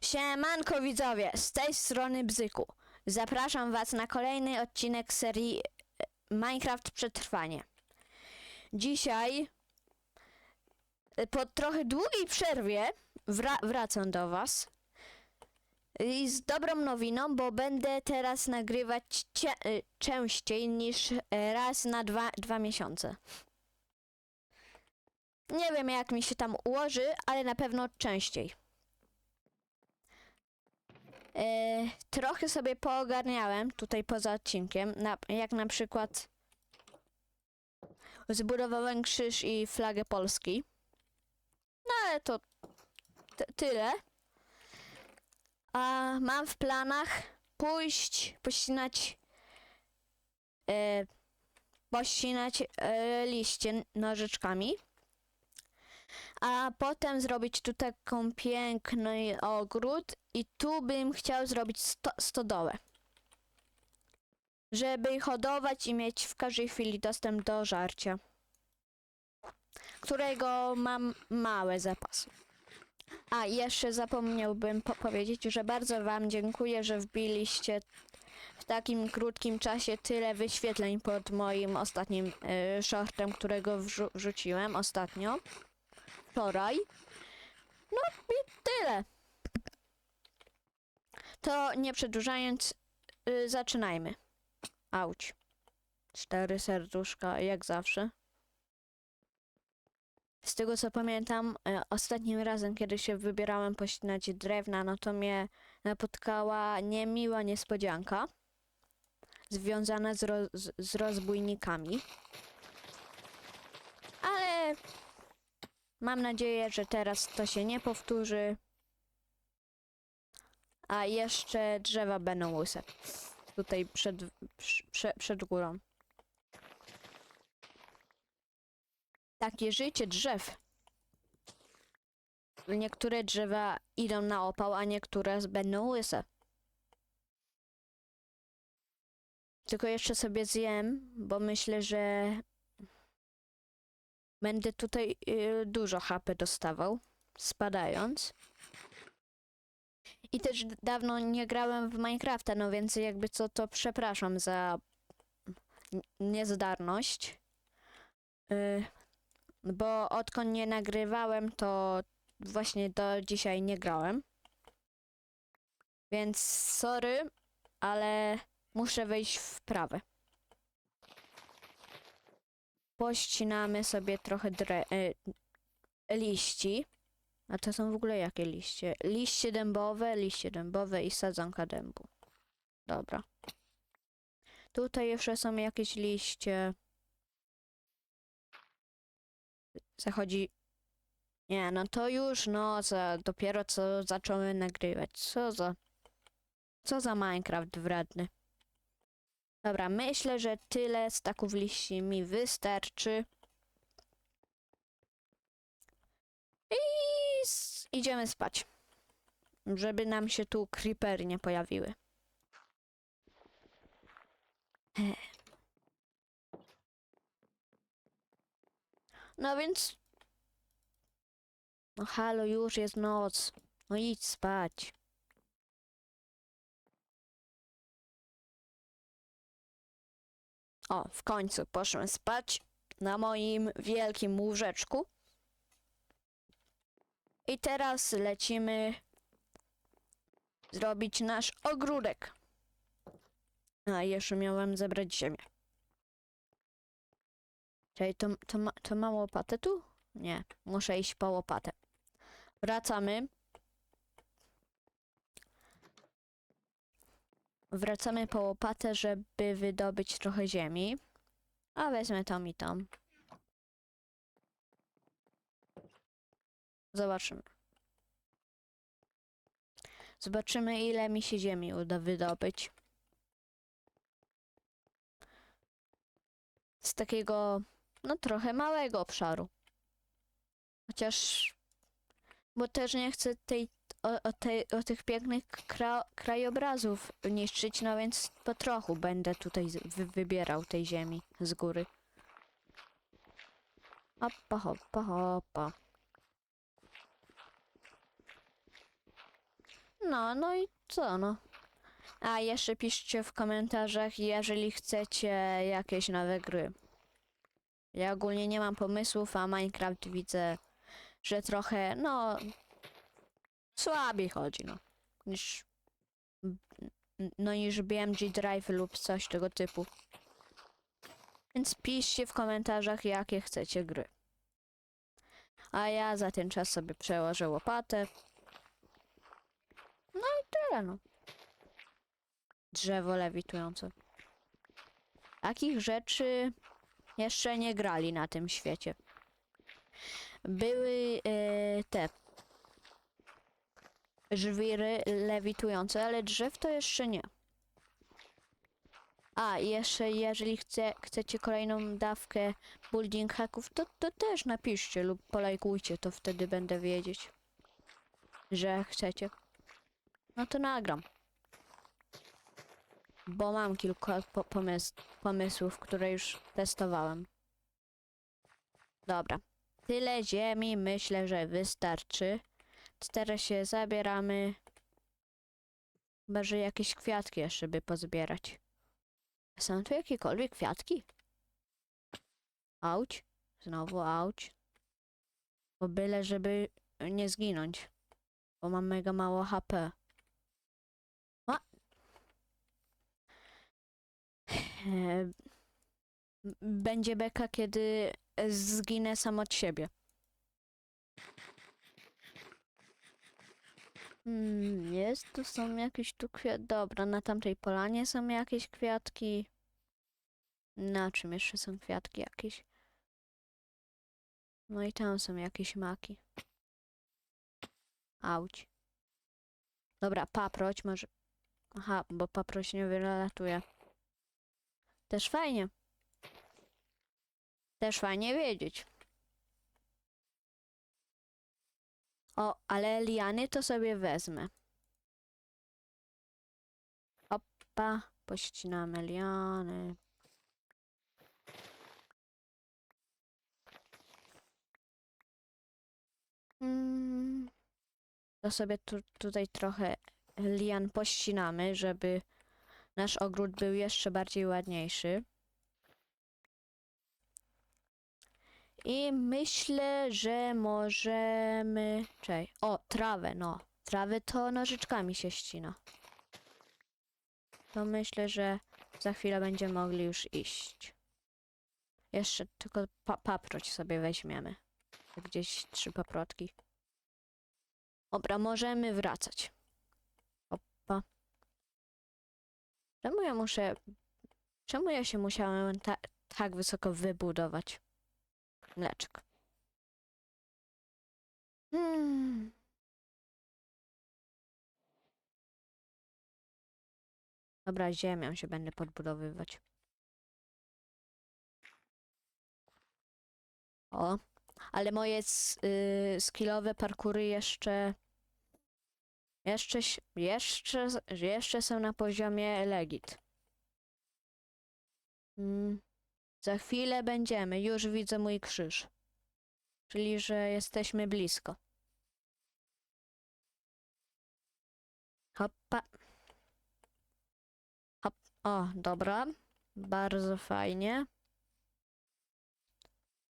Siemanko widzowie, z tej strony Bzyku. Zapraszam was na kolejny odcinek serii e, Minecraft Przetrwanie. Dzisiaj, e, po trochę długiej przerwie, wra- wracam do was. I z dobrą nowiną, bo będę teraz nagrywać e, częściej niż raz na dwa, dwa miesiące. Nie wiem jak mi się tam ułoży, ale na pewno częściej. E, trochę sobie poogarniałem tutaj poza odcinkiem, na, jak na przykład zbudowałem krzyż i flagę Polski. No ale to tyle. A mam w planach pójść, pościnać e, pościnać e, liście nożyczkami. A potem zrobić tu taką piękny ogród i tu bym chciał zrobić sto, stodołę. Żeby hodować i mieć w każdej chwili dostęp do żarcia. Którego mam małe zapasy. A jeszcze zapomniałbym po powiedzieć, że bardzo wam dziękuję, że wbiliście w takim krótkim czasie tyle wyświetleń pod moim ostatnim y, shortem, którego wrzu- wrzuciłem ostatnio wczoraj. No i tyle. To nie przedłużając, y, zaczynajmy. Auć. Cztery serduszka, jak zawsze. Z tego co pamiętam, y, ostatnim razem, kiedy się wybierałem pościnać drewna, no to mnie napotkała niemiła niespodzianka związana z, roz, z rozbójnikami. Ale Mam nadzieję, że teraz to się nie powtórzy. A jeszcze drzewa będą łyse. Tutaj przed, prze, przed górą. Takie życie drzew. Niektóre drzewa idą na opał, a niektóre będą łyse. Tylko jeszcze sobie zjem, bo myślę, że Będę tutaj y, dużo HP dostawał, spadając. I też dawno nie grałem w Minecrafta, no więc jakby co, to przepraszam za niezdarność. Y, bo odkąd nie nagrywałem, to właśnie do dzisiaj nie grałem. Więc sorry, ale muszę wejść w prawe pościnamy sobie trochę dre- y, liści. A to są w ogóle jakie liście? Liście dębowe, liście dębowe i sadzonka dębu. Dobra. Tutaj jeszcze są jakieś liście. Zachodzi. Nie, no to już, no, za, dopiero co zacząłem nagrywać. Co za. Co za Minecraft wredny. Dobra, myślę, że tyle staków liści mi wystarczy. I idziemy spać. Żeby nam się tu creepery nie pojawiły. No więc... No halo, już jest noc. No idź spać. O, w końcu poszłem spać na moim wielkim łóżeczku. I teraz lecimy zrobić nasz ogródek. A, jeszcze miałem zebrać ziemię. Czyli to, to, to ma łopatę tu? Nie, muszę iść po łopatę. Wracamy. Wracamy po łopatę, żeby wydobyć trochę ziemi. A wezmę tą i tą. Zobaczymy. Zobaczymy, ile mi się ziemi uda wydobyć. Z takiego, no trochę małego obszaru. Chociaż, bo też nie chcę tej, o, o, tej, o tych pięknych kra, krajobrazów niszczyć, no więc po trochu będę tutaj wy, wybierał tej ziemi z góry. Hoppa, hoppa, hoppa. No, no i co no. A jeszcze piszcie w komentarzach, jeżeli chcecie jakieś nowe gry. Ja ogólnie nie mam pomysłów, a Minecraft widzę, że trochę, no, słabiej chodzi, no. Niż, no niż BMG Drive lub coś tego typu. Więc piszcie w komentarzach, jakie chcecie gry. A ja za ten czas sobie przełożę łopatę. No i tyle, no. Drzewo lewitujące. Takich rzeczy jeszcze nie grali na tym świecie. Były e, te żwiry lewitujące, ale drzew to jeszcze nie. A, jeszcze jeżeli chce, chcecie kolejną dawkę building hacków, to, to też napiszcie lub polajkujcie, to wtedy będę wiedzieć, że chcecie. No to nagram. Bo mam kilka po pomys pomysłów, które już testowałem. Dobra. Tyle ziemi myślę, że wystarczy. Teraz się zabieramy. Chyba, że jakieś kwiatki jeszcze by pozbierać. Są tu jakiekolwiek kwiatki? Auć. Znowu auć. Bo byle, żeby nie zginąć. Bo mam mega mało HP. A. E, Będzie beka, kiedy zginę sam od siebie. Hmm, jest, tu są jakieś tu kwiat... Dobra, na tamtej polanie są jakieś kwiatki. Na czym jeszcze są kwiatki jakieś? No i tam są jakieś maki. Auć. Dobra, paproć może... Aha, bo paproć nie wylatuje. Też fajnie. Też fajnie wiedzieć. O, ale liany to sobie wezmę. Opa, pościnamy liany. Mm, to sobie tu, tutaj trochę lian pościnamy, żeby nasz ogród był jeszcze bardziej ładniejszy. I myślę, że możemy. Czekaj. O, trawę, no. Trawę to nożyczkami się ścina. To myślę, że za chwilę będziemy mogli już iść. Jeszcze tylko pa paproć sobie weźmiemy. Gdzieś trzy paprotki. Dobra, możemy wracać. Opa. Czemu ja muszę. Czemu ja się musiałem ta tak wysoko wybudować? Mleczek. Hmm. Dobra, ziemią się będę podbudowywać. O, ale moje y, skillowe parkury jeszcze jeszcze jeszcze jeszcze są na poziomie legit. Mm. Za chwilę będziemy. Już widzę mój krzyż. Czyli, że jesteśmy blisko. Hoppa. Hop. O, dobra. Bardzo fajnie.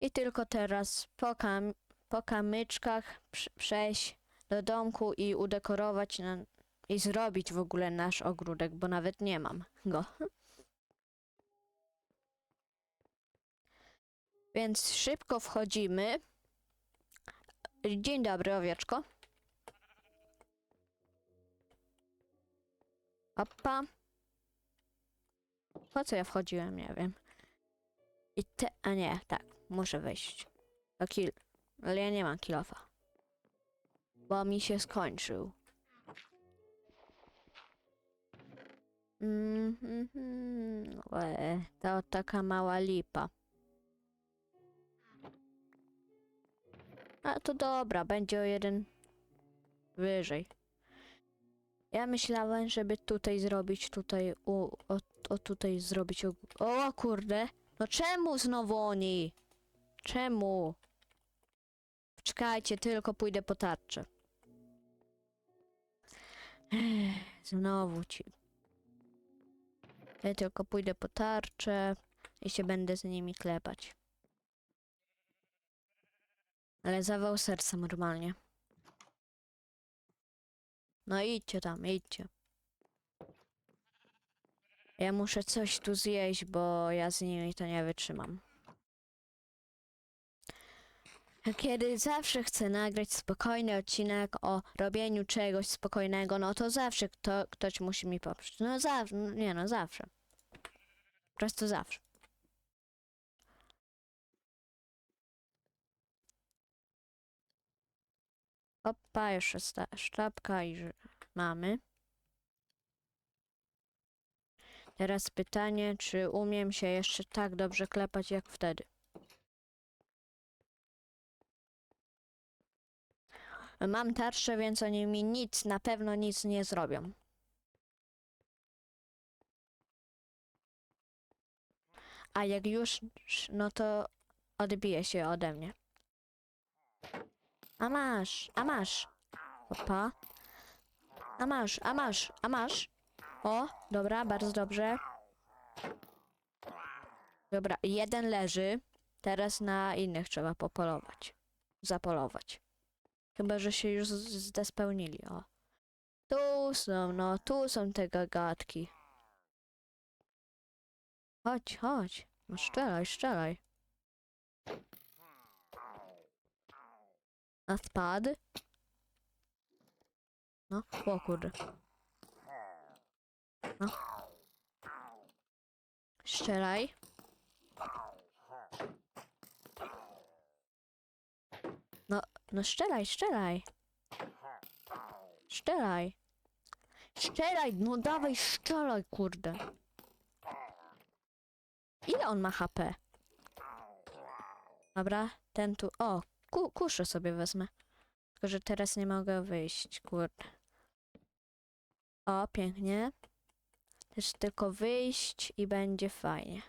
I tylko teraz po, kam po kamyczkach przejść do domku i udekorować na i zrobić w ogóle nasz ogródek, bo nawet nie mam go. Więc szybko wchodzimy. Dzień dobry, owieczko. Opa. Po co ja wchodziłem? Nie wiem. I te... A nie, tak. Muszę wejść. Do kil... Ale ja nie mam kilofa. Bo mi się skończył. Mhm. Mm -hmm. To taka mała lipa. A to dobra, będzie o jeden wyżej. Ja myślałem, żeby tutaj zrobić, tutaj, u, o, o tutaj zrobić, o, o kurde. No czemu znowu oni? Czemu? Czekajcie, tylko pójdę po tarczę. Znowu ci. Ja tylko pójdę po tarczę i się będę z nimi klepać. Ale zawał serca normalnie. No idźcie tam, idźcie. Ja muszę coś tu zjeść, bo ja z nimi to nie wytrzymam. Kiedy zawsze chcę nagrać spokojny odcinek o robieniu czegoś spokojnego, no to zawsze kto, ktoś musi mi poprzeć. No zawsze, no nie no, zawsze. Po prostu zawsze. Opa, jeszcze sztabka i mamy. Teraz pytanie, czy umiem się jeszcze tak dobrze klepać jak wtedy? Mam tarczę, więc oni mi nic, na pewno nic nie zrobią. A jak już, no to odbije się ode mnie. A masz, a masz. Opa. A masz, a masz, a masz. O, dobra, bardzo dobrze. Dobra, jeden leży. Teraz na innych trzeba popolować. Zapolować. Chyba, że się już zdespełnili, o. Tu są, no, tu są te gagatki. Chodź, chodź. No strzelaj, strzelaj. A spadł? No, o kurde. No. Strzelaj. No, strzelaj, strzelaj. Strzelaj. Strzelaj, no dawaj, strzelaj, kurde. Ile on ma HP? Dobra, ten tu. O, ku, kuszę sobie wezmę. Tylko, że teraz nie mogę wyjść, kurde. O, pięknie. Też tylko wyjść i będzie fajnie.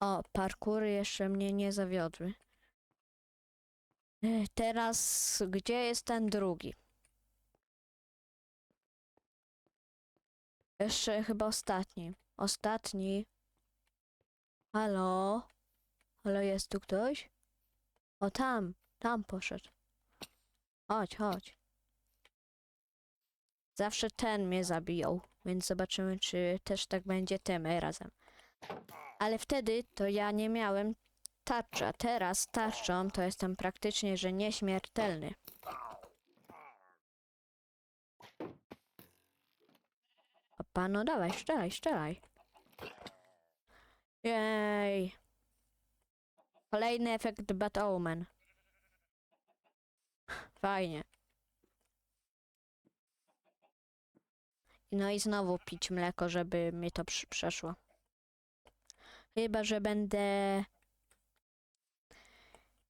O, parkury jeszcze mnie nie zawiodły. Ech, Teraz, gdzie jest ten drugi? Jeszcze chyba ostatni. Ostatni. Halo? Halo, jest tu ktoś? O, tam, tam poszedł. Chodź, chodź. Zawsze ten mnie zabijał, więc zobaczymy, czy też tak będzie tym razem. Ale wtedy to ja nie miałem tarczy, a teraz tarczą to jestem praktycznie, że nieśmiertelny. Opa, no dawaj, strzelaj, strzelaj. Jej. Kolejny efekt Bad Omen. Fajnie. No i znowu pić mleko, żeby mi to przeszło. Chyba, że będę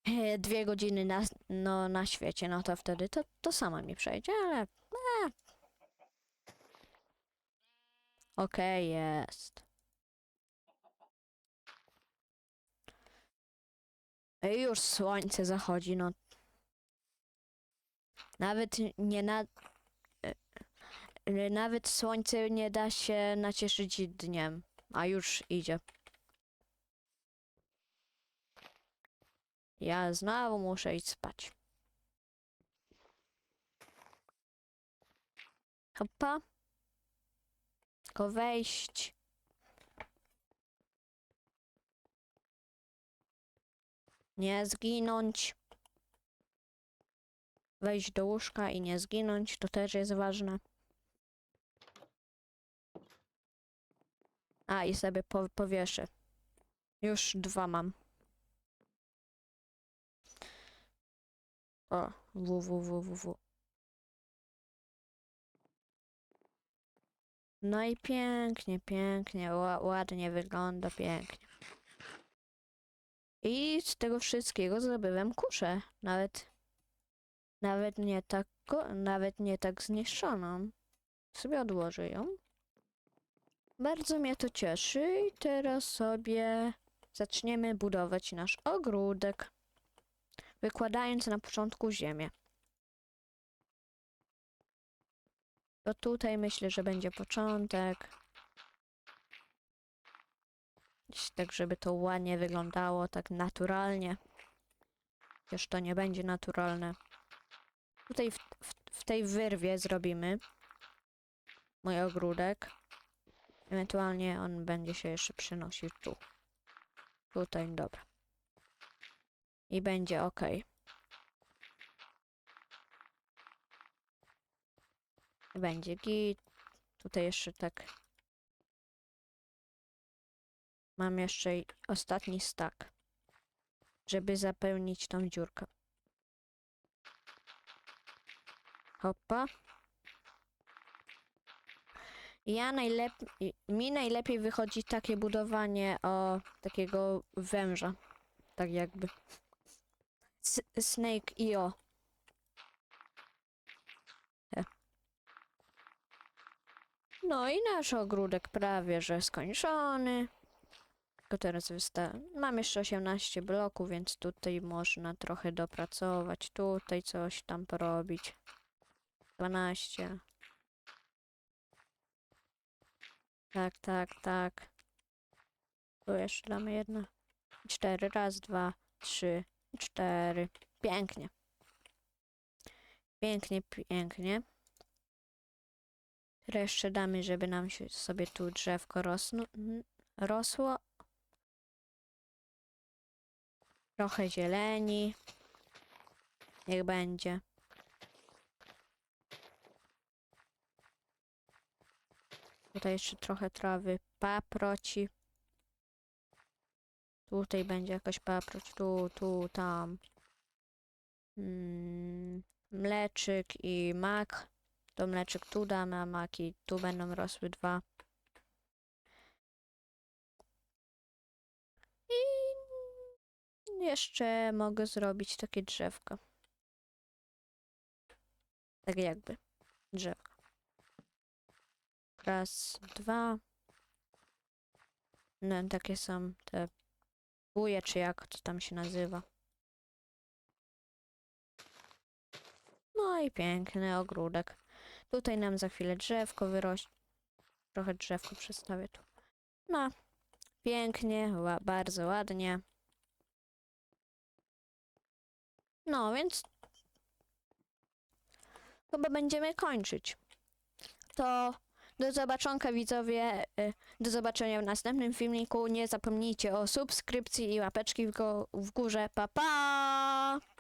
e, dwie godziny na, no, na świecie, no to wtedy to, to samo mi przejdzie, ale... E. Okej, jest. I już słońce zachodzi, no. Nawet nie na... e, Nawet słońce nie da się nacieszyć dniem, a już idzie. Ja znowu muszę iść spać. Hopa. Tylko wejść. Nie zginąć. Wejść do łóżka i nie zginąć, to też jest ważne. A, i sobie po powieszę. Już dwa mam. O, w, w, w, w, w. No i pięknie, pięknie, ła, ładnie wygląda, pięknie. I z tego wszystkiego zdobyłem kuszę. Nawet, nawet nie tak, nawet nie tak zniszczoną. Sobie odłożę ją. Bardzo mnie to cieszy i teraz sobie zaczniemy budować nasz ogródek wykładając na początku ziemię. To tutaj myślę, że będzie początek. Tak, żeby to ładnie wyglądało, tak naturalnie. Chociaż to nie będzie naturalne. Tutaj w, w, w tej wyrwie zrobimy mój ogródek. Ewentualnie on będzie się jeszcze przenosił tu. Tutaj, dobra. I będzie ok. Będzie git. Tutaj jeszcze tak. Mam jeszcze ostatni stack, żeby zapełnić tą dziurkę. Hoppa. Ja najlepiej, mi najlepiej wychodzi takie budowanie o takiego węża. Tak jakby. S Snake IO. E. No i nasz ogródek prawie, że skończony. Tylko teraz wysta... Mam jeszcze 18 bloków, więc tutaj można trochę dopracować. Tutaj coś tam porobić. 12. Tak, tak, tak. Tu jeszcze damy jedno. Cztery. Raz, dwa, trzy, cztery. Pięknie. Pięknie, pięknie. Jeszcze damy, żeby nam się sobie tu drzewko rosno, rosło. Trochę zieleni. Niech będzie. Tutaj jeszcze trochę trawy paproci. Tutaj będzie jakaś paproć, tu, tu, tam. Mm, mleczyk i mak. To mleczyk tu damy, a maki tu będą rosły dwa. I jeszcze mogę zrobić takie drzewko. Tak jakby. Drzewko. Raz, dwa. No, takie są te buje, czy jak to tam się nazywa. No i piękny ogródek. Tutaj nam za chwilę drzewko wyrośnie. Trochę drzewko przestawię tu. No, pięknie, ła, bardzo ładnie. No, więc chyba będziemy kończyć. To do zobaczonka widzowie, y, do zobaczenia w następnym filmiku. Nie zapomnijcie o subskrypcji i łapeczki w, górze. Pa pa!